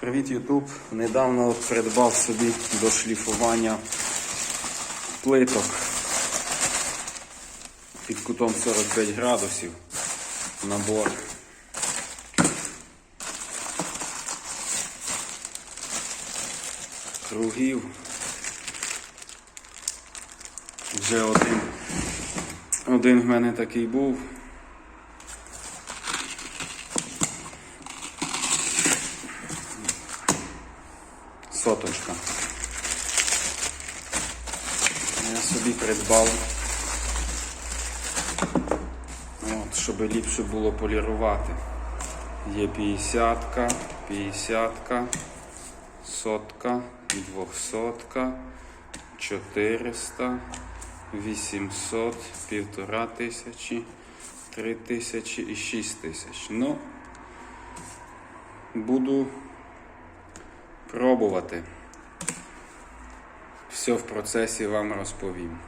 Привіт, Ютуб! Недавно придбав собі до шліфування плиток під кутом 45 градусів. Набор. Кругів. Вже один. Один в мене такий був. Соточка. Я собі придбав, от, щоб ліпше було полірувати. Є 50, 50, сотка, 200, 400, 800, півтора тисячі, 3 тисячі і 6 тисяч. Ну, буду пробувати. Все в процесі вам розповім.